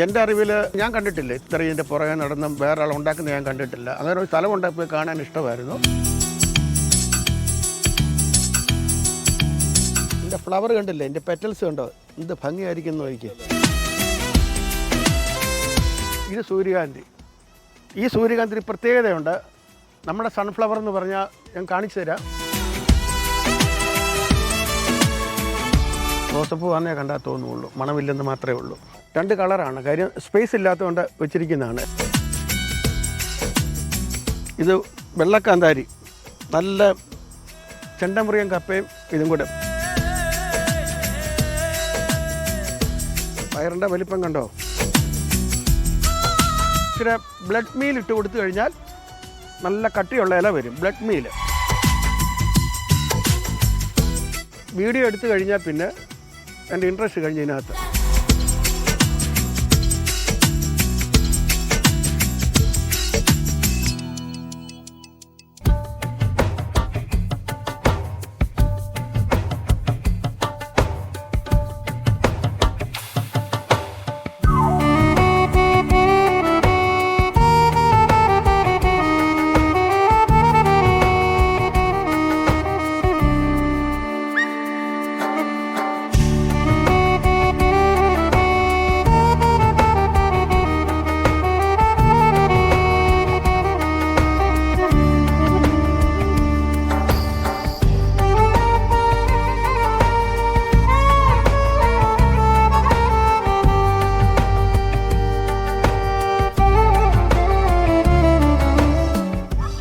എന്റെ അറിവിൽ ഞാൻ കണ്ടിട്ടില്ല ഇത്രയും ഇതിന്റെ പുറകെ നടന്ന് വേറെ ആൾ ഉണ്ടാക്കുന്ന ഞാൻ കണ്ടിട്ടില്ല. അങ്ങനെ ഒരു സ്ഥലം ഉണ്ടായി കാണാൻ ഇഷ്ടമായിരുന്നു. എന്റെ ഫ്ലവർ കണ്ടില്ലേ? എന്റെ പെറ്റൽസ് കണ്ടോ? എന്ത് ഭംഗിയായിരിക്കും നോക്കി ഇത് സൂര്യകാന്തി. ഈ സൂര്യകാന്തി ഒരു പ്രത്യേകതയുണ്ട്. നമ്മുടെ സൺഫ്ലവർ എന്ന് പറഞ്ഞാൽ ഞാൻ കാണിച്ചു തരാം. റോസപ്പൂ വന്നേ കണ്ടാൽ തോന്നുള്ളൂ. മണമില്ലെന്ന് മാത്രമേ ഉള്ളൂ. രണ്ട് കളറാണ്. കാര്യം സ്പേസ് ഇല്ലാത്തതുകൊണ്ട് വെച്ചിരിക്കുന്നതാണ്. ഇത് വെള്ളക്കാന്താരി. നല്ല ചെണ്ടമുറിയും കപ്പയും ഇതും കൂടെ. പയറിന്റെ വലിപ്പം കണ്ടോ? ഇച്ചിരി ബ്ലഡ് മീൽ ഇട്ട് കൊടുത്തു കഴിഞ്ഞാൽ നല്ല കട്ടിയുള്ള ഇല വരും. Blood meal. വീഡിയോ എടുത്തു കഴിഞ്ഞാൽ പിന്നെ എന്റെ ഇൻട്രസ്റ്റ് കഴിഞ്ഞതിനകത്ത്.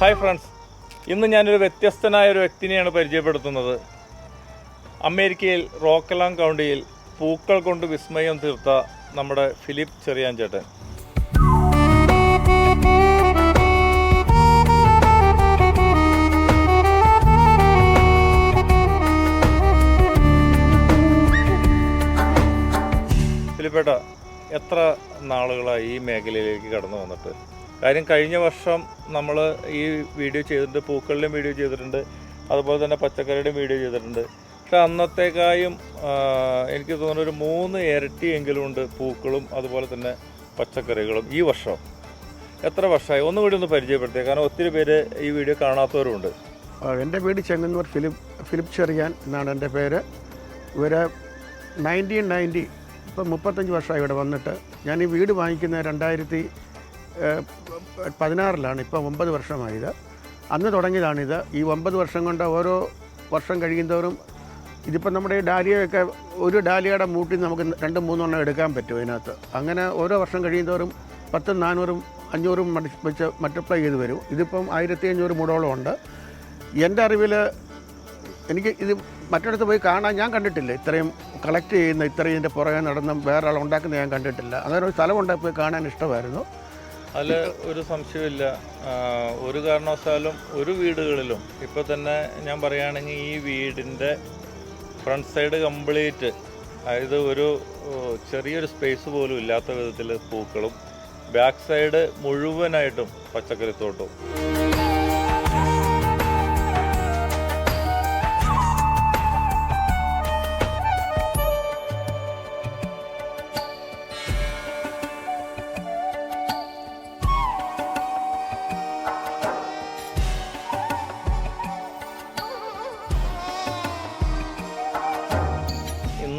Hi friends. ഇന്ന് ഞാനൊരു വ്യത്യസ്തനായ ഒരു വ്യക്തിനെയാണ് പരിചയപ്പെടുത്തുന്നത്. അമേരിക്കയിൽ റോക്കലാം കൗണ്ടിയിൽ പൂക്കൾ കൊണ്ട് വിസ്മയം തീർത്ത നമ്മുടെ ഫിലിപ്പ് ചെറിയാൻ ചേട്ടൻ ഫിലിപ്പേട്ട എത്ര നാളുകളായി ഈ മേഖലയിലേക്ക് കടന്നു വന്നിട്ട്? കാര്യം കഴിഞ്ഞ വർഷം നമ്മൾ ഈ വീഡിയോ ചെയ്തിട്ടുണ്ട് പൂക്കളിലും വീഡിയോ ചെയ്തിട്ടുണ്ട് അതുപോലെ തന്നെ പച്ചക്കറിയുടെയും വീഡിയോ ചെയ്തിട്ടുണ്ട്. പക്ഷെ അന്നത്തേക്കായും എനിക്ക് തോന്നുന്നു ഒരു മൂന്ന് ഇരട്ടിയെങ്കിലും ഉണ്ട് പൂക്കളും അതുപോലെ തന്നെ പച്ചക്കറികളും ഈ വർഷം. എത്ര വർഷമായി? ഒന്നുകൂടി ഒന്ന് പരിചയപ്പെടുത്തിയ കാരണം ഒത്തിരി പേര് ഈ വീഡിയോ കാണാത്തവരുണ്ട് എന്റെ വീട് ചെങ്ങന്നൂർ ഫിലിപ്പ് ഫിലിപ്പ് ചെറിയാൻ എന്നാണ് എന്റെ പേര്. ഇവരെ നയന്റീൻ നയന്റി ഇപ്പം മുപ്പത്തഞ്ച് വർഷമായി ഇവിടെ വന്നിട്ട് ഞാൻ ഈ വീട് വാങ്ങിക്കുന്ന രണ്ടായിരത്തി പതിനാറിലാണ് ഇപ്പോൾ ഒമ്പത് വർഷമായത്. അന്ന് തുടങ്ങിയതാണിത്. ഈ ഒമ്പത് വർഷം കൊണ്ട് ഓരോ വർഷം കഴിയുന്തോറും ഇതിപ്പോൾ നമ്മുടെ ഈ ഡാലിയൊക്കെ ഒരു ഡാലിയുടെ മൂട്ടി നമുക്ക് രണ്ടും മൂന്നെണ്ണം എടുക്കാൻ പറ്റും അതിനകത്ത്. അങ്ങനെ ഓരോ വർഷം കഴിയുന്തോറും പത്തും നാനൂറും അഞ്ഞൂറും വെച്ച് മൾട്ടിപ്ലൈ ചെയ്ത് വരും. ഇതിപ്പം ആയിരത്തി അഞ്ഞൂറ് മൂടോളം ഉണ്ട് എന്റെ അറിവിൽ എനിക്ക് ഇത് മറ്റിടത്ത് പോയി കാണാൻ ഞാൻ കണ്ടിട്ടില്ല. ഇത്രയും കളക്ട് ചെയ്യുന്ന ഇത്രയും ഇതിന്റെ പുറകെ നടന്നും വേറെ ആൾ ഉണ്ടാക്കുന്ന ഞാൻ കണ്ടിട്ടില്ല. അങ്ങനെ ഒരു സ്ഥലം പോയി കാണാൻ ഇഷ്ടമായിരുന്നു. അതിൽ ഒരു സംശയമില്ല ഒരു കാരണവശാലും ഒരു വീടുകളിലും ഇപ്പോൾ തന്നെ ഞാൻ പറയുകയാണെങ്കിൽ ഈ വീടിന്റെ ഫ്രണ്ട് സൈഡ് കംപ്ലീറ്റ് അതായത് ഒരു ചെറിയൊരു സ്പേസ് പോലും ഇല്ലാത്ത വിധത്തിൽ പൂക്കളും ബാക്ക് സൈഡ് മുഴുവനായിട്ടും പച്ചക്കറിത്തോട്ടവും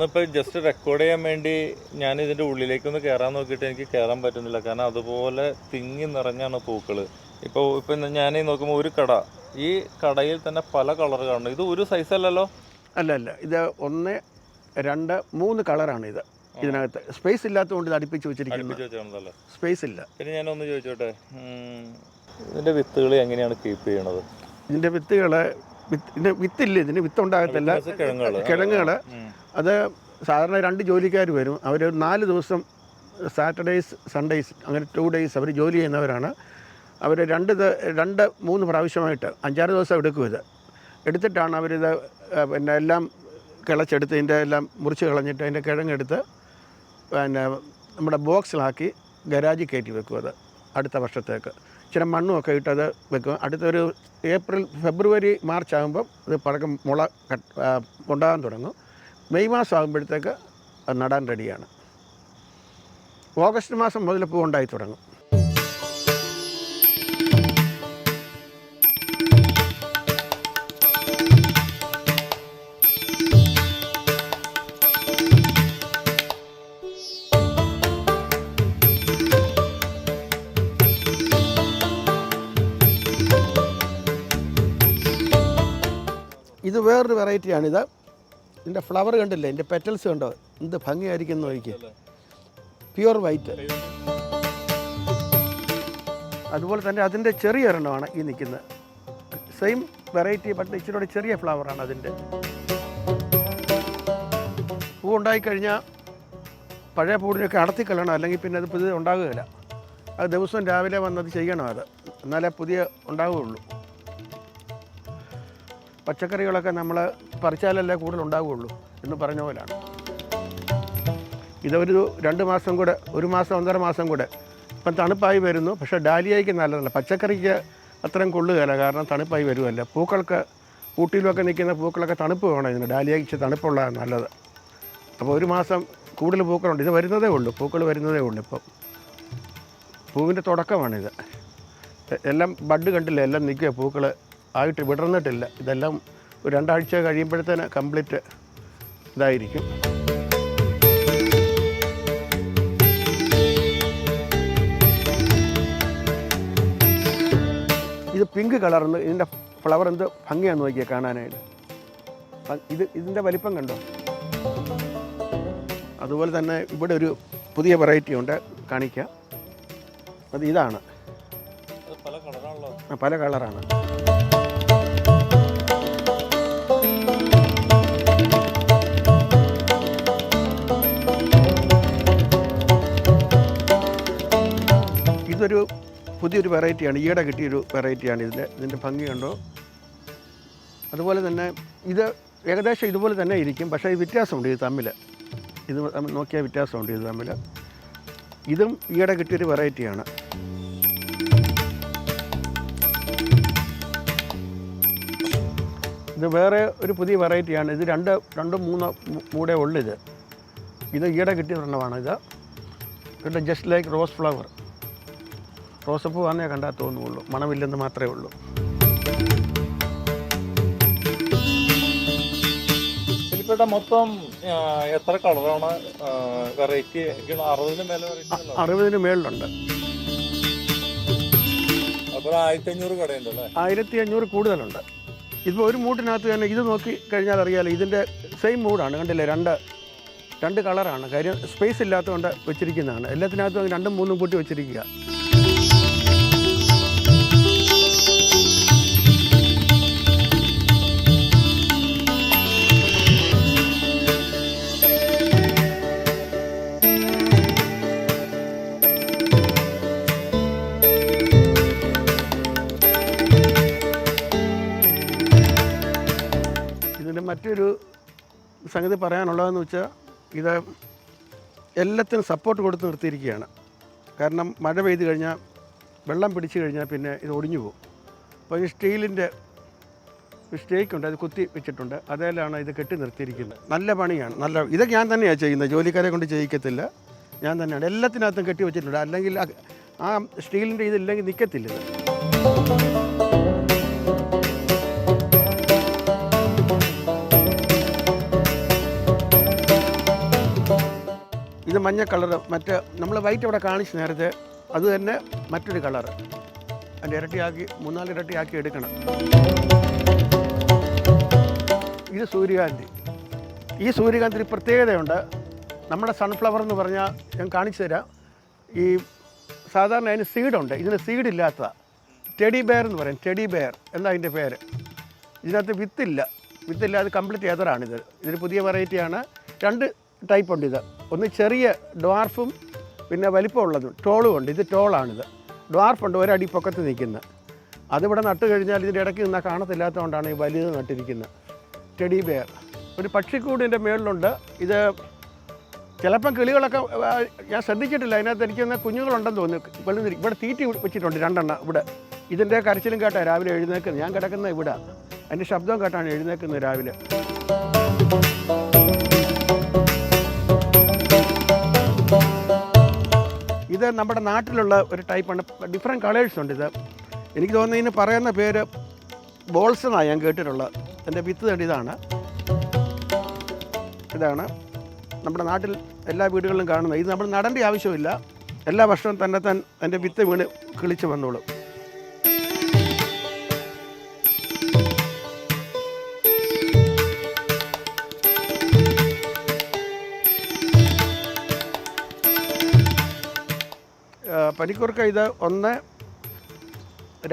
ഇന്നിപ്പോൾ ജസ്റ്റ് റെക്കോർഡ് ചെയ്യാൻ വേണ്ടി ഞാൻ ഇതിന്റെ ഉള്ളിലേക്കൊന്ന് കയറാൻ നോക്കിയിട്ട് എനിക്ക് കയറാൻ പറ്റുന്നില്ല. കാരണം അതുപോലെ തിങ്ങി നിറഞ്ഞാണ് പൂക്കൾ ഇപ്പോൾ ഇപ്പം ഞാൻ നോക്കുമ്പോൾ ഒരു കട. ഈ കടയിൽ തന്നെ പല കളർ കാണുന്നു. ഇത് ഒരു സൈസ് അല്ലല്ലോ? അല്ല അല്ല ഇത് ഒന്ന് രണ്ട് മൂന്ന് കളറാണ് ഇത്. ഇതിനകത്ത് സ്പേസ് ഇല്ലാത്തതുകൊണ്ട് ഇത് അടുപ്പിച്ച് വെച്ചിരിക്കുന്നത് സ്പേസ് ഇല്ല. പിന്നെ ഞാൻ ഒന്ന് ചോദിച്ചോട്ടെ? ഇതിന്റെ വിത്തുകൾ എങ്ങനെയാണ് കീപ്പ് ചെയ്യണത്? ഇതിന്റെ വിത്തുകൾ വിത്ത് ഇതിന് വിത്തില്ല ഇതിന് വിത്ത് ഉണ്ടാകത്തില്ല കിഴങ്ങുകൾ അത് സാധാരണ രണ്ട് ജോലിക്കാർ വരും. അവർ നാല് ദിവസം സാറ്റർഡേയ്സ് സൺഡേയ്സ് അങ്ങനെ ടു ഡേയ്സ് അവർ ജോലി ചെയ്യുന്നവരാണ്. അവർ രണ്ട് രണ്ട് മൂന്ന് പ്രാവശ്യമായിട്ട് അഞ്ചാറ് ദിവസം എടുക്കും ഇത്. എടുത്തിട്ടാണ് അവരിത് പിന്നെ എല്ലാം കിളച്ചെടുത്ത് ഇതിന്റെ എല്ലാം മുറിച്ച് കളഞ്ഞിട്ട് അതിന്റെ കിഴങ്ങെടുത്ത് പിന്നെ നമ്മുടെ ബോക്സിലാക്കി ഗരാജിൽ കയറ്റി വെക്കും അത് അടുത്ത വർഷത്തേക്ക്. ഇച്ചിരി മണ്ണുമൊക്കെ ഇട്ടത് വെക്കും. അടുത്തൊരു ഏപ്രിൽ ഫെബ്രുവരി മാർച്ച് ആകുമ്പം ഇത് പഴക്കം മുള കട്ട് ഉണ്ടാകാൻ തുടങ്ങും. മെയ് മാസം ആകുമ്പോഴത്തേക്ക് അത് നടാൻ റെഡിയാണ്. ഓഗസ്റ്റ് മാസം മുതൽ പൂവുണ്ടായി തുടങ്ങും. ഇത് വേറൊരു വെറൈറ്റിയാണിത് ഇതിന്റെ ഫ്ലവർ കണ്ടില്ലേ? ഇതിന്റെ പെറ്റൽസ് കണ്ടോ? എന്ത് ഭംഗിയായിരിക്കും എന്ന് നോക്കി പ്യുവർ വൈറ്റ് അതുപോലെ തന്നെ അതിന്റെ ചെറിയ ഒരെണ്ണമാണ് ഈ നിൽക്കുന്നത്. സെയിം വെറൈറ്റി ബട്ട് ഇച്ചിരി ചെറിയ ഫ്ലവറാണ് അതിന്റെ. പൂ ഉണ്ടായിക്കഴിഞ്ഞാൽ പഴയ പൂടിനൊക്കെ അടത്തി കളയണം അല്ലെങ്കിൽ പിന്നെ അത് പുതിയത് ഉണ്ടാകുകയില്ല. അത് ദിവസം രാവിലെ വന്നത് ചെയ്യണം അത്. എന്നാലേ പുതിയ ഉണ്ടാവുകയുള്ളൂ. പച്ചക്കറികളൊക്കെ നമ്മൾ പറിച്ചാലല്ലേ കൂടുതൽ ഉണ്ടാവുകയുള്ളൂ എന്ന് പറഞ്ഞ പോലാണ് ഇതൊരു രണ്ട് മാസം കൂടെ ഒരു മാസം ഒന്നര മാസം കൂടെ. ഇപ്പം തണുപ്പായി വരുന്നു പക്ഷേ ഡാലിയയ്ക്ക് നല്ലതല്ല. പച്ചക്കറിക്ക് അത്രയും കൊള്ളുകയില്ല കാരണം തണുപ്പായി വരുമല്ല പൂക്കൾക്ക് ഊട്ടിയിലൊക്കെ നിൽക്കുന്ന പൂക്കളൊക്കെ തണുപ്പ് വേണം ഇതിന്. ഡാലിയയ്ക്ക് തണുപ്പുള്ള നല്ലത്. അപ്പോൾ ഒരു മാസം കൂടുതൽ പൂക്കളുണ്ട്. ഇത് വരുന്നതേ ഉള്ളൂ പൂക്കൾ വരുന്നതേ ഉള്ളൂ ഇപ്പം. പൂവിന്റെ തുടക്കമാണിത്. എല്ലാം ബഡ് കണ്ടില്ല എല്ലാം നിൽക്കുക. പൂക്കൾ ആയിട്ട് വിടർന്നിട്ടില്ല. ഇതെല്ലാം ഒരു രണ്ടാഴ്ച കഴിയുമ്പോഴത്തേന് കംപ്ലീറ്റ് ഇതായിരിക്കും. ഇത് പിങ്ക് കളർന്ന് ഇതിന്റെ ഫ്ലവർ എന്ത് ഭംഗിയാണ് നോക്കിയാൽ കാണാനായിട്ട്. ഇത് ഇതിന്റെ വലിപ്പം കണ്ടോ? അതുപോലെ തന്നെ ഇവിടെ ഒരു പുതിയ വെറൈറ്റി ഉണ്ട് കാണിക്കാം. അത് ഇതാണ്. പല കളറാണ്. ഇതൊരു പുതിയൊരു വെറൈറ്റിയാണ്. ഈയിടെ കിട്ടിയൊരു വെറൈറ്റിയാണ്. ഇതിന്റെ ഇതിന്റെ ഭംഗി കണ്ടോ? അതുപോലെ തന്നെ ഇത് ഏകദേശം ഇതുപോലെ തന്നെ ഇരിക്കും. പക്ഷേ ഇത് വ്യത്യാസമുണ്ട് ഇത് തമ്മിൽ ഇത് നോക്കിയാൽ വ്യത്യാസമുണ്ട് ഇത് തമ്മിൽ ഇതും ഈയിടെ കിട്ടിയൊരു വെറൈറ്റിയാണ്. ഇത് വേറെ ഒരു പുതിയ വെറൈറ്റിയാണ്. ഇത് രണ്ട് രണ്ട് മൂന്ന് മൂടെ ഉള്ളിത് ഉള്ളു ഇത്. ഈയിടെ കിട്ടിയ ഒരെണ്ണമാണ് ഇത് ജസ്റ്റ് ലൈക്ക് റോസ് ഫ്ലവർ റോസപ്പൂ വന്നേ കണ്ടാൽ തോന്നുള്ളൂ. മണമില്ലെന്ന് മാത്രമേ ഉള്ളൂ. മൊത്തം എത്ര കളറാണ് വെറൈറ്റി അറുപതിന് മേലെ വെറൈറ്റി അറുപതിന് മേളിലുണ്ട്. ആയിരത്തി അഞ്ഞൂറ് ആയിരത്തി അഞ്ഞൂറ് കൂടുതലുണ്ട്. ഇപ്പോൾ ഒരു മൂട്ടിനകത്ത് തന്നെ ഇത് നോക്കി കഴിഞ്ഞാൽ അറിയാലോ ഇതിന്റെ സെയിം മൂടാണ് കണ്ടില്ലേ രണ്ട് രണ്ട് കളറാണ് കാര്യം സ്പേസ് ഇല്ലാത്തതുകൊണ്ട് വെച്ചിരിക്കുന്നതാണ്. എല്ലാത്തിനകത്തും രണ്ടും മൂന്നും കൂട്ടി വെച്ചിരിക്കുക. മറ്റൊരു സംഗതി പറയാനുള്ളതെന്ന് വെച്ചാൽ ഇത് എല്ലാത്തിനും സപ്പോർട്ട് കൊടുത്ത് നിർത്തിയിരിക്കുകയാണ്. കാരണം മഴ പെയ്ത് കഴിഞ്ഞാൽ വെള്ളം പിടിച്ചു കഴിഞ്ഞാൽ പിന്നെ ഇത് ഒടിഞ്ഞു പോകും. അപ്പോൾ ഈ സ്റ്റീലിന്റെ സ്റ്റേക്ക് ഉണ്ട് അത് കുത്തി വെച്ചിട്ടുണ്ട്. അതേലാണ് ഇത് കെട്ടി നിർത്തിയിരിക്കുന്നത്. നല്ല പണിയാണ്. നല്ല ഇതൊക്കെ ഞാൻ തന്നെയാണ് ചെയ്യുന്നത്. ജോലിക്കാരെ കൊണ്ട് ചെയ്യിക്കത്തില്ല. ഞാൻ തന്നെയാണ്. എല്ലാത്തിനകത്തും കെട്ടി വെച്ചിട്ടുണ്ട്. അല്ലെങ്കിൽ ആ സ്റ്റീലിന്റെ ഇതില്ലെങ്കിൽ നിൽക്കത്തില്ല ഇത് മഞ്ഞ കളർ മറ്റേ നമ്മൾ വൈറ്റ് ഇവിടെ കാണിച്ച് നേരത്തെ അത് തന്നെ മറ്റൊരു കളർ അതിന്റെ ഇരട്ടിയാക്കി മൂന്നാൽ ഇരട്ടിയാക്കി എടുക്കണം. ഇത് സൂര്യകാന്തി. ഈ സൂര്യകാന്തിന് പ്രത്യേകതയുണ്ട്. നമ്മുടെ സൺഫ്ലവർ എന്ന് പറഞ്ഞാൽ ഞാൻ കാണിച്ചു തരാം. ഈ സാധാരണ അതിന് സീഡുണ്ട് ഇതിന് സീഡില്ലാത്ത ടെഡി ബെയർ എന്ന് പറയും. ടെഡി ബെയർ എന്താ അതിന്റെ പേര്? ഇതിനകത്ത് വിത്തില്ല. വിത്തില്ല അത് കംപ്ലീറ്റ് എതറാണിത് ഇതൊരു പുതിയ വെറൈറ്റിയാണ് രണ്ട് ടൈപ്പ് ഉണ്ട് ഇത്. ഒന്ന് ചെറിയ ഡ്വാർഫും പിന്നെ വലിപ്പമുള്ളതും ടോളും ഉണ്ട്. ഇത് ടോളാണിത്. ഡ്വാർഫുണ്ട് ഒരടി പൊക്കത്ത് നിൽക്കുന്നത് അതിവിടെ നട്ട് കഴിഞ്ഞാൽ ഇതിന്റെ ഇടയ്ക്ക് നിന്നാൽ കാണത്തില്ലാത്തതുകൊണ്ടാണ് ഈ വലുത് നട്ടിരിക്കുന്നത് ടെഡി ബെയർ ഒരു പക്ഷിക്കൂടിന്റെ മേളിലുണ്ട്. ഇത് ചിലപ്പം കിളികളൊക്കെ ഞാൻ ശ്രദ്ധിച്ചിട്ടില്ല. അതിനകത്ത് എനിക്ക് തോന്നുന്ന കുഞ്ഞുങ്ങളുണ്ടെന്ന് തോന്നുന്നു. വെളുതിരി ഇവിടെ തീറ്റി വെച്ചിട്ടുണ്ട് രണ്ടെണ്ണം ഇവിടെ. ഇതിന്റെ കരച്ചിലും കേട്ടാണ് രാവിലെ എഴുന്നേക്കുന്നത് ഞാൻ കിടക്കുന്ന ഇവിടെ. അതിന്റെ ശബ്ദം കേട്ടാണ് എഴുന്നേക്കുന്നത് രാവിലെ. ഇത് നമ്മുടെ നാട്ടിലുള്ള ഒരു ടൈപ്പാണ്. ഡിഫറെന്റ് കളേഴ്സ് ഉണ്ട് ഇത്. എനിക്ക് തോന്നുന്നു ഇതിന് പറയുന്ന പേര് ബോൾസ് എന്നാണ് ഞാൻ കേട്ടിട്ടുള്ളത്. എന്റെ വിത്ത് തേടി ഇതാണ്. ഇതാണ് നമ്മുടെ നാട്ടിൽ എല്ലാ വീടുകളിലും കാണുന്നത്. ഇത് നമ്മൾ നടേണ്ട ആവശ്യമില്ല. എല്ലാ വർഷവും തന്നെ തൻ എന്റെ വിത്ത് വീണ് കിളിച്ച് വന്നോളും. പനിക്കൂർക്ക ഇത് ഒന്ന്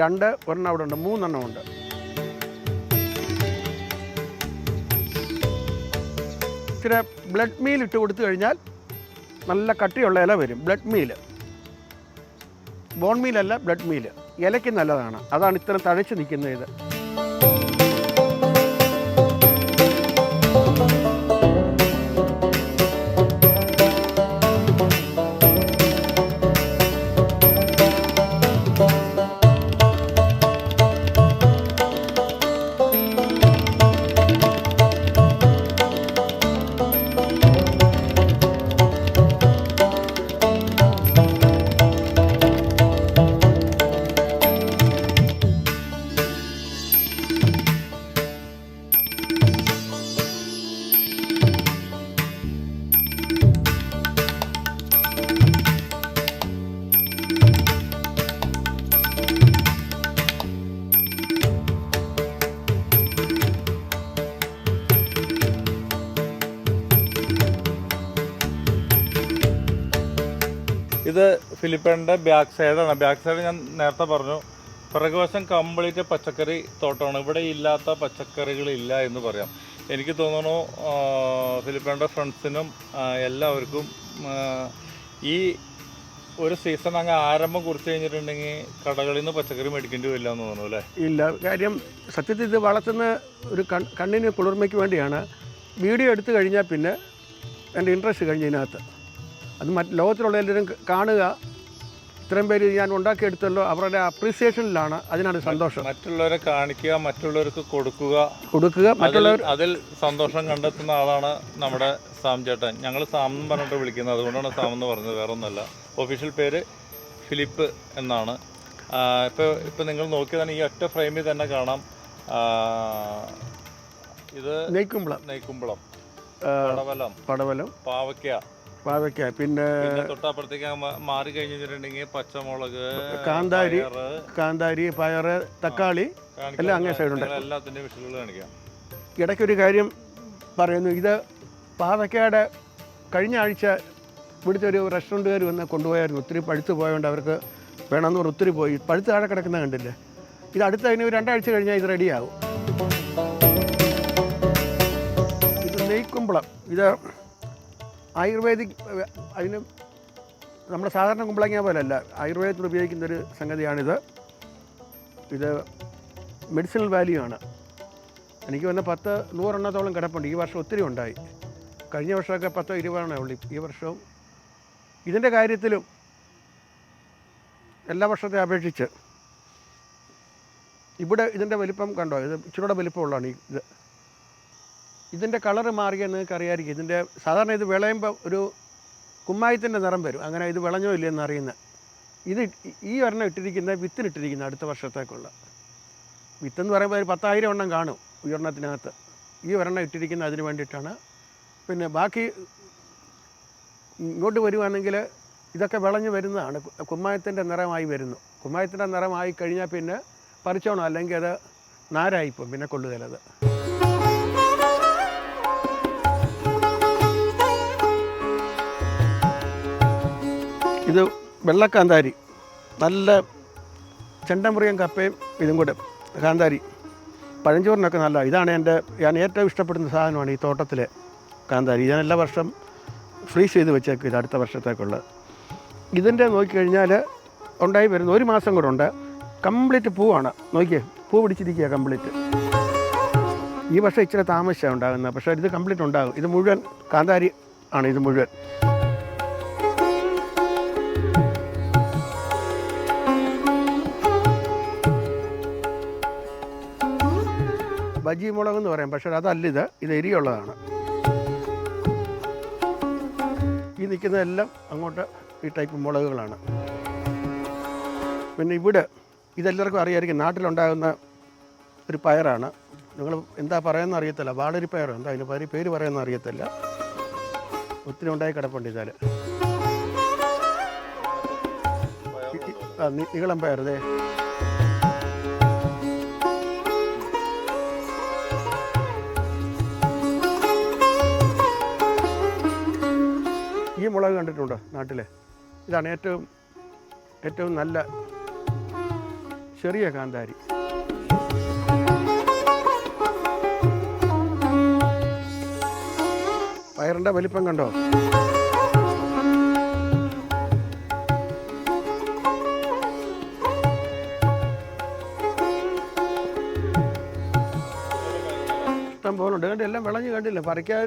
രണ്ട് ഒരെണ്ണം അവിടെ ഉണ്ട് മൂന്നെണ്ണം ഉണ്ട്. ഇച്ചിരി ബ്ലഡ് മീൽ ഇട്ട് കൊടുത്തു കഴിഞ്ഞാൽ നല്ല കട്ടിയുള്ള ഇല വരും ബ്ലഡ് മീൽ. ബോൺ മീലല്ല ബ്ലഡ് മീൽ. ഇലയ്ക്ക് നല്ലതാണ്. അതാണ് ഇത്ര തഴച്ച് നിൽക്കുന്നത് ഇത്. ഇത് ഫിലിപ്പൈന്റെ ബാക്ക് സൈഡാണ് ബാക്ക് സൈഡ് ഞാൻ നേരത്തെ പറഞ്ഞു പിറകുവശം കംപ്ലീറ്റ് പച്ചക്കറി തോട്ടമാണ്. ഇവിടെ ഇല്ലാത്ത പച്ചക്കറികളില്ല എന്ന് പറയാം. എനിക്ക് തോന്നുന്നു ആ, ഫിലിപ്പൈന്റെ ഫ്രണ്ട്സിനും എല്ലാവർക്കും ഈ ഒരു സീസൺ അങ്ങ് ആരംഭം കുറിച്ച് കഴിഞ്ഞിട്ടുണ്ടെങ്കിൽ കടകളിൽ നിന്ന് പച്ചക്കറി മേടിക്കേണ്ടി വരില്ല എന്ന് തോന്നുന്നു അല്ലേ? ഇല്ല കാര്യം സത്യത്തിൽ ഇത് വളർത്തുന്ന ഒരു കണ്ണിന് കുളിർമയ്ക്ക് വേണ്ടിയാണ്. വീഡിയോ എടുത്തു കഴിഞ്ഞാൽ പിന്നെ എന്റെ ഇൻട്രസ്റ്റ് കഴിഞ്ഞതിനകത്ത്. അത് മറ്റ് ലോകത്തിലുള്ള എല്ലാവരും കാണുക. ഇത്രയും പേര് ഞാൻ ഉണ്ടാക്കിയെടുത്തല്ലോ. അവരുടെ അപ്രീസിയേഷനിലാണ് അതിനാണ് സന്തോഷം. മറ്റുള്ളവരെ കാണിക്കുക മറ്റുള്ളവർക്ക് കൊടുക്കുക. കൊടുക്കുക. മറ്റുള്ളവർ അതിൽ സന്തോഷം കണ്ടെത്തുന്ന ആളാണ് നമ്മുടെ സാം ചേട്ടൻ. ഞങ്ങൾ സാം എന്ന് പറഞ്ഞിട്ട് വിളിക്കുന്നത്. അതുകൊണ്ടാണ് സാം എന്ന് പറഞ്ഞത്. വേറെ ഒന്നല്ല ഒഫീഷ്യൽ പേര് ഫിലിപ്പ് എന്നാണ്. ഇപ്പോൾ ഇപ്പോൾ നിങ്ങൾ നോക്കിയതാണ് ഈ ഒറ്റ ഫ്രെയിമിൽ തന്നെ കാണാം. ഇത് നെയ്ക്കുമ്പളം. നെയ്ക്കുമ്പളം. പടവലം. പടവലം. പാവയ്ക്ക. പാവയ്ക്ക. പിന്നെ തൊട്ടപ്പുറത്തേക്ക് മാറി കഴിഞ്ഞിട്ടുണ്ടെങ്കിൽ പച്ചമുളക് കാന്താരി കാന്താരി പയറ് തക്കാളി എല്ലാം അങ്ങനെ സൈഡുണ്ട്. എല്ലാത്തിന്റെ വിഷയങ്ങൾ കാണിക്കാം. ഇടയ്ക്കൊരു കാര്യം പറയുന്നു. ഇത് പാവയ്ക്കയുടെ കഴിഞ്ഞ ആഴ്ച ഇവിടുത്തെ ഒരു റെസ്റ്റോറന്റുകാർ വന്ന് കൊണ്ടുപോയായിരുന്നു. ഒത്തിരി പഴുത്ത് പോയതുകൊണ്ട് അവർക്ക് വേണമെന്ന് പറഞ്ഞ് ഒത്തിരി പോയി. പഴുത്ത് താഴെ കിടക്കുന്ന കണ്ടില്ലേ? ഇത് അടുത്ത അതിന് ഒരു രണ്ടാഴ്ച കഴിഞ്ഞാൽ ഇത് റെഡിയാവും ഇത് നെയ്ക്കുമ്പളം. ഇത് ആയുർവേദിക് അതിന് നമ്മുടെ സാധാരണ കുമ്പളങ്ങ പോലെയല്ല ആയുർവേദത്തിൽ ഉപയോഗിക്കുന്നൊരു സംഗതിയാണിത്. ഇത് മെഡിസിനൽ വാല്യൂ ആണ് എനിക്ക് വന്ന പത്ത് നൂറെണ്ണത്തോളം കിടപ്പുണ്ട്. ഈ വർഷം ഒത്തിരി ഉണ്ടായി. കഴിഞ്ഞ വർഷമൊക്കെ പത്തോ ഇരുപതെണ്ണേ ഉള്ളൂ. ഈ വർഷവും ഇതിന്റെ കാര്യത്തിലും എല്ലാ വർഷത്തെ അപേക്ഷിച്ച്. ഇവിടെ ഇതിന്റെ വലിപ്പം കണ്ടോ? ഇത് ഇച്ചിരൂടെ വലിപ്പമുള്ളതാണ് ഈ ഇത്. ഇതിന്റെ കളർ മാറിയാൽ നിങ്ങൾക്ക് അറിയാമായിരിക്കും. ഇതിന്റെ സാധാരണ ഇത് വിളയുമ്പോൾ ഒരു കുമ്മായത്തിന്റെ നിറം വരും. അങ്ങനെ ഇത് വിളഞ്ഞോ ഇല്ലയെന്ന് അറിയുന്നത് ഇത് ഈ ഒരെണ്ണം ഇട്ടിരിക്കുന്ന വിത്തിനിട്ടിരിക്കുന്ന അടുത്ത വർഷത്തേക്കുള്ള. വിത്തെന്ന് പറയുമ്പോൾ ഒരു പത്തായിരം എണ്ണം കാണും ഉയർണത്തിനകത്ത് ഈ ഒരെണ്ണം ഇട്ടിരിക്കുന്ന അതിന് വേണ്ടിയിട്ടാണ്. പിന്നെ ബാക്കി ഇങ്ങോട്ട് വരുവാണെങ്കിൽ ഇതൊക്കെ വിളഞ്ഞു വരുന്നതാണ്. കുമ്മായത്തിന്റെ നിറമായി വരുന്നു. കുമ്മായത്തിന്റെ നിറമായി കഴിഞ്ഞാൽ പിന്നെ പറിച്ചോണം. അല്ലെങ്കിൽ അത് നാരായിപ്പോൾ പിന്നെ കൊള്ളുകയിലത് ഇത് വെള്ളക്കാന്താരി. നല്ല ചെണ്ടമുറിയും കപ്പയും ഇതും കൂടെ കാന്താരി. പഴഞ്ചോറിനൊക്കെ നല്ല ഇതാണ് എന്റെ ഞാൻ ഏറ്റവും ഇഷ്ടപ്പെടുന്ന സാധനമാണ് ഈ തോട്ടത്തിലെ കാന്താരി. ഞാൻ എല്ലാ വർഷം ഫ്രീസ് ചെയ്ത് വെച്ചേക്കും ഇത് അടുത്ത വർഷത്തേക്കുള്ളത് ഇതിന്റെ നോക്കിക്കഴിഞ്ഞാൽ ഉണ്ടായി വരുന്ന ഒരു മാസം കൂടെ ഉണ്ട്. കംപ്ലീറ്റ് പൂവാണ്. നോക്കിയേ പൂ പിടിച്ചിരിക്കുക കംപ്ലീറ്റ്. ഈ വർഷം ഇച്ചിരി താമസിച്ചാണ് ഉണ്ടാകുന്നത്. പക്ഷേ ഇത് കംപ്ലീറ്റ് ഉണ്ടാകും. ഇത് മുഴുവൻ കാന്താരി ആണ് ഇത് മുഴുവൻ. ബജി മുളക് എന്ന് പറയാം. പക്ഷേ അതല്ല ഇത്. ഇത് എരിയുള്ളതാണ്. ഈ നിൽക്കുന്നതെല്ലാം അങ്ങോട്ട് ഈ ടൈപ്പ് മുളകുകളാണ്. പിന്നെ ഇവിടെ ഇതെല്ലാവർക്കും അറിയായിരിക്കും നാട്ടിലുണ്ടാകുന്ന ഒരു പയറാണ്. നിങ്ങൾ എന്താ പറയുന്നത് അറിയത്തില്ല. വാളരി പയറോ എന്താ അതിന് പേര് പേര് പറയുന്ന അറിയത്തില്ല. ഒത്തിരി ഉണ്ടായി കിടപ്പുണ്ട് ഇതാൽ നീളം പയർ ഇതേ മുളക് കണ്ടിട്ടുണ്ടോ നാട്ടിലെ? ഇതാണ് ഏറ്റവും ഏറ്റവും നല്ല ചെറിയ കാന്താരി. പയറിന്റെ വലിപ്പം കണ്ടോ? ഇഷ്ടം പോലുണ്ട്. കണ്ട്? എല്ലാം വിളഞ്ഞ് കണ്ടില്ല? പറിക്കാൻ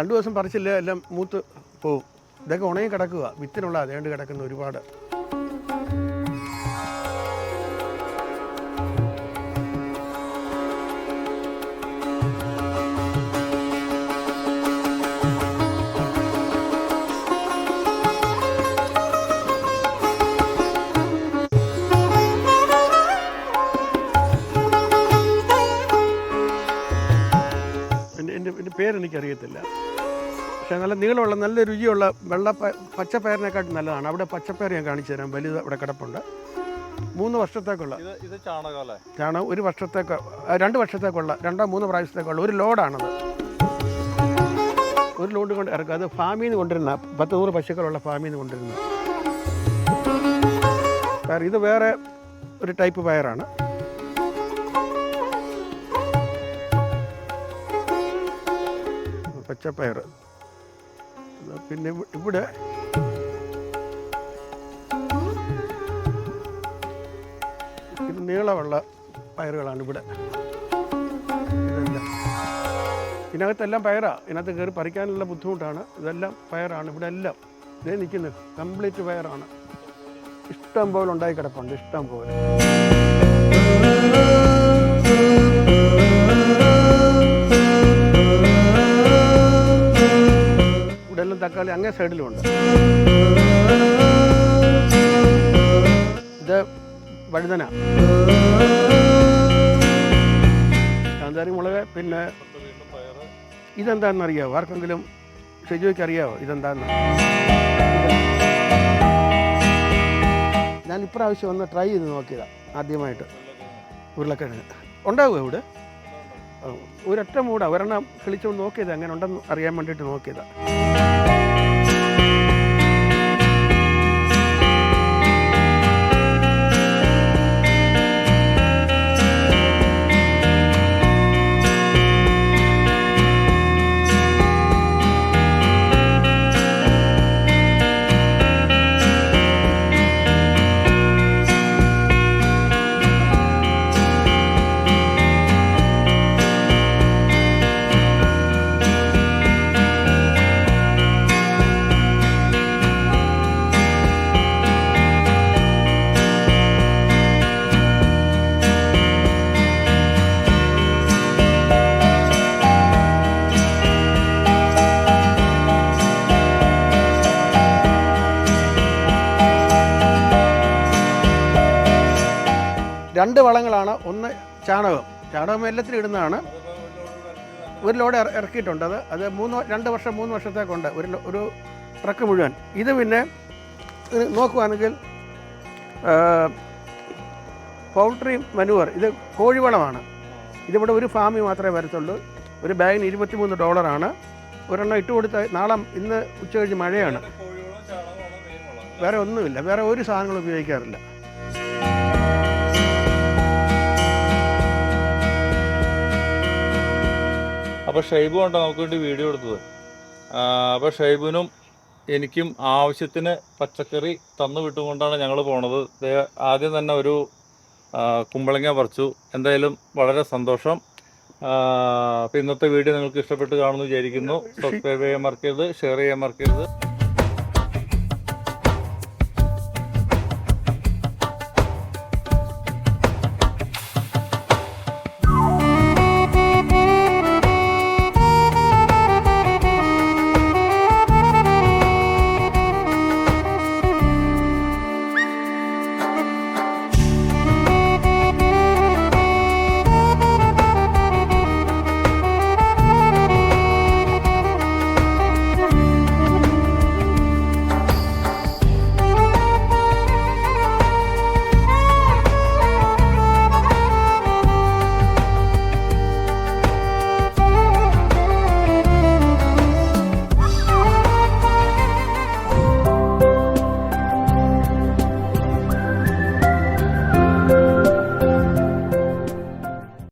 രണ്ടു ദിവസം പറിച്ചില്ല എല്ലാം മൂത്ത് പോവും. ഇതൊക്കെ ഉണങ്ങി കിടക്കുക വിത്തിനുള്ള അതേണ്ട് കിടക്കുന്ന ഒരുപാട്. എന്റെ പേരെനിക്കറിയത്തില്ല. പക്ഷേ നല്ല നീളമുള്ള നല്ല രുചിയുള്ള വെള്ള പച്ചപ്പയറിനെക്കാട്ടും നല്ലതാണ്. അവിടെ പച്ചപ്പയർ ഞാൻ കാണിച്ചു തരാം. വലുത് അവിടെ കിടപ്പുണ്ട്. മൂന്ന് വർഷത്തേക്കുള്ള ഇത് ചാണകം ഒരു വർഷത്തേക്ക് രണ്ട് വർഷത്തേക്കുള്ള രണ്ടോ മൂന്നോ പ്രാവശ്യത്തേക്കുള്ള ഒരു ലോഡാണത്. ഒരു ലോഡ് കൊണ്ട് ഇറക്കുക. അത് ഫാമിൽ നിന്ന് കൊണ്ടിരുന്ന പത്ത് നൂറ് പശുക്കളുള്ള ഫാമിൽ നിന്ന് കൊണ്ടിരുന്ന സാർ ഇത് വേറെ ഒരു ടൈപ്പ് പയറാണ്. പച്ചപ്പയർ പിന്നെ ഇവ- ഇവിടെ നീളമുള്ള പയറുകളാണ് ഇവിടെ. ഇതെല്ലാം. ഇതിനകത്തെല്ലാം പയറാ. ഇതിനകത്ത് കയറി പറിക്കാനുള്ള ബുദ്ധിമുട്ടാണ്. ഇതെല്ലാം പയറാണ്. ഇവിടെ എല്ലാം. ഇതേ നിൽക്കുന്നത്. കംപ്ലീറ്റ് പയറാണ്. ഇഷ്ടം പോലെ ഉണ്ടായി കിടപ്പുണ്ട്. ഇഷ്ടം പോലെ. തക്കാളി അങ്ങേ സൈഡിലുമുണ്ട് ഇത് വഴുതന. കാന്താരി മുളക് പിന്നെ ഇതെന്താണെന്ന് അറിയാവോ? ആർക്കെങ്കിലും ഷെജുവയ്ക്ക് അറിയാവോ ഇതെന്താന്ന്? ഞാൻ ഇപ്രാവശ്യം ഒന്ന് ട്രൈ ചെയ്ത് നോക്കിയതാണ് ആദ്യമായിട്ട്. ഉരുളക്കിഴങ്ങ്. ഉണ്ടാവുമോ ഇവിടെ? ഒരൊറ്റ മൂടാ. ഒരെണ്ണം കിളിച്ചുകൊണ്ട് നോക്കിയത്. അങ്ങനെ ഉണ്ടെന്ന് അറിയാൻ വേണ്ടിയിട്ട് നോക്കിയതാണ് രണ്ട് വളങ്ങളാണ്. ഒന്ന് ചാണകം. ചാണകം എല്ലാത്തിനും ഇടുന്നതാണ്. ഒരു ലോഡ് ഇറക്കിയിട്ടുണ്ട്. അത് അത് മൂന്ന് രണ്ട് വർഷം മൂന്ന് വർഷത്തേക്കുണ്ട്. ഒരു ഒരു ട്രക്ക് മുഴുവൻ. ഇത് പിന്നെ നോക്കുകയാണെങ്കിൽ പൗൾട്രി മനുവർ. ഇത് കോഴിവളമാണ് ഇതിവിടെ ഒരു ഫാമിൽ മാത്രമേ വരത്തുള്ളൂ. ഒരു ബാഗിന് ഇരുപത്തിമൂന്ന് ഡോളറാണ്. ഒരെണ്ണം ഇട്ട് കൊടുത്ത നാളെ ഇന്ന് ഉച്ച കഴിഞ്ഞ് മഴയാണ്. വേറെ ഒന്നുമില്ല. വേറെ ഒരു സാധനങ്ങളും ഉപയോഗിക്കാറില്ല. അപ്പോൾ ഷൈബു കൊണ്ടോ? നമുക്ക് വേണ്ടി വീഡിയോ എടുത്തത്. അപ്പോൾ ഷൈബുനും എനിക്കും ആവശ്യത്തിന് പച്ചക്കറി തന്നു വിട്ടുകൊണ്ടാണ് ഞങ്ങൾ പോണത്. ആദ്യം തന്നെ ഒരു കുമ്പളങ്ങ പറിച്ചു. എന്തായാലും വളരെ സന്തോഷം. അപ്പോൾ ഇന്നത്തെ വീഡിയോ നിങ്ങൾക്ക് ഇഷ്ടപ്പെട്ട് കാണുമെന്ന് വിചാരിക്കുന്നു. സബ്സ്ക്രൈബ് ചെയ്യാൻ മറക്കരുത് ഷെയർ ചെയ്യാൻ മറക്കരുത്.